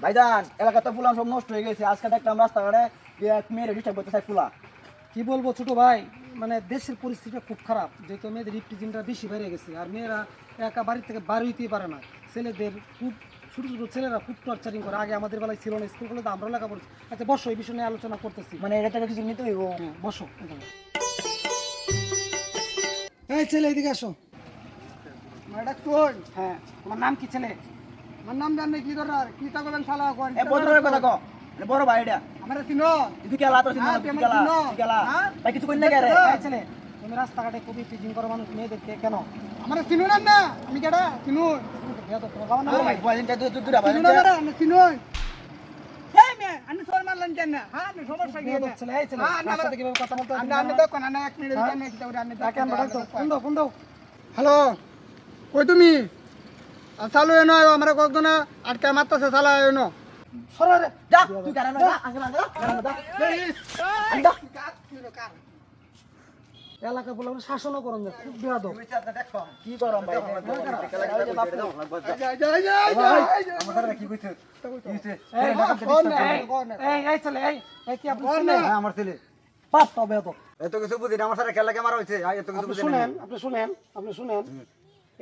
ভাইজান এলাকাতে পুলাম সব নষ্ট হয়ে গেছে। আজকে দেখলাম রাস্তাঘাটে যে এক মেয়ের ডিস্টার্ব করতে চাই পুলা কি বলব ছোট ভাই? মানে দেশের পরিস্থিতিটা খুব খারাপ। যেহেতু মেয়েদের রিপ্রেজেন্টটা বেশি বেড়ে গেছে। আর মেয়েরা একা বাড়ি থেকে বাড়ি হইতেই পারে না। ছেলেদের খুব ছোটো ছোটো ছেলেরা খুব টর্চারিং করে। আগে আমাদের বেলায় ছিল না স্কুল কলেজে আমরা লেখা পড়ছি আচ্ছা বসো এই বিষয় নিয়ে আলোচনা করতেছি। মানে এটা থেকে কিছু নিতে হইব। হ্যাঁ, বসো এই ছেলে এদিকে আসো। ম্যাডাম তুই হ্যাঁ তোমার নাম কি ছেলে? আমার নাম জানি কি দরার কি তা করবেন শালা কোন এ বদরের কথা কো এ বড় ভাই এটা। আমার চিনো? তুই কেলা হ্যাঁ, তুই তুই কেলা তুই কেলা হ্যাঁ? ভাই কিছু না রে? তুমি রাস্তাঘাটে করো মানুষ কেন? আমার চিনো না না? আমি কেডা? চিনো? তো তোমার বাবার নাম ভাই বলেন তুই তুই তুই ভাই চিনো না না? আমি চিনো আমি সর মারলাম কেন? হ্যাঁ আমি সমস্যা কি বেয়াদব এই ছেলে, হ্যাঁ, না, রাস্তাতে কীভাবে কথা বলতে আমি আমি তো কোন না এক মিনিট হ্যাঁ? কি তাও আমি ডাকে আনব, ডাক দাও, ফোন দাও, ফোন দাও। হ্যালো? কই তুমি? চালু এনো আমার কয়েকজন আটকা মারতেছে চালা এনো যা তুই যা আগে এলাকা বলে শাসনও করুন খুব বেয়াদব। কি করম ভাই এই, এই, এই ছেলে, এই, এই কি আপনার আমার ছেলে বাপটা বেয়াদব। এত কিছু বুঝি না আমার সাথে খেলা ক্যামেরা হয়েছে আর এত কিছু বুঝি শুনেন আপনি শুনেন আপনি শুনেন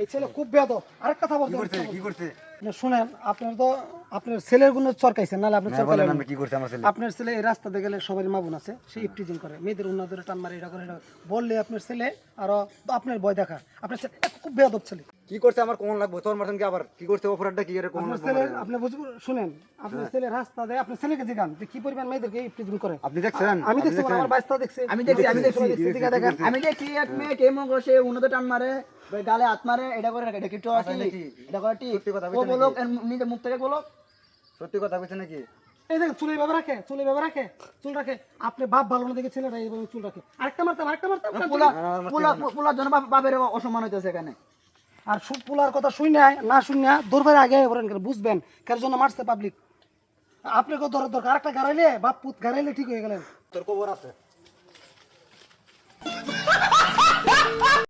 এই ছেলে খুব বেদ আরেক কথা বলতে কি করছে? শুনেন আপনার তো আপনার ছেলের গুণ চরকাইছেন নাহলে আপনি বলেন আমি কি করছে আমার ছেলে। আপনার ছেলে এই রাস্তাতে গেলে সবারই মাবুন আছে সে ইপটিজিং করে। মেয়েদের উন্নত ধরে টান মারে এটা করে বললে আপনার ছেলে আরও আপনার বয় দেখা আপনার ছেলে খুব বেয়াদব ছেলে। কি করছে? আমার কোন লাগবে। তোর মাথন কি আবার কি করছে? অপরাধটা কি করে কোন লাগবে আপনি বুঝব শুনেন আপনার ছেলে রাস্তা দেয় আপনার ছেলেকে জিগান যে কি পরিমাণ মেয়েদেরকে ইপটিজিং করে। আপনি দেখছেন? আমি দেখছি আমার বাইস্তা দেখছি। আমি দেখছি, আমি দেখছি, দেখেন। আমি দেখছি এক মেয়ে কে মগ সে উন্নত টান মারে ভাই গালে হাত মারে এটা করে এটা কি তো আছে নাকি? এটা করে ঠিক সত্যি কথা ও বলো নিজে মুখ থেকে বলো সত্যি কথা কইছে নাকি? এই দেখেন চুল এইভাবে রাখে চুল এইভাবে রাখে চুল রাখে। আপনি বাপ ভালো না দেখে ছেলেরা এইভাবে চুল রাখে। আরেকটা মারতাম আরেকটা মারতাম পোলা পোলা পোলার জন্য বাপ- বাপের অসম্মান হইতেছে এখানে। আর পুলার কথা শুই নাই, না শুনিয়া না আগে বলেন কেন? বুঝবেন? কার জন্য মারছে পাবলিক আপনাকে দরকার দরকার। আরেকটা গাড়াইলে, বাপ পুত গাড়াইলে ঠিক হয়ে গেলেন। তোর খবর আছে।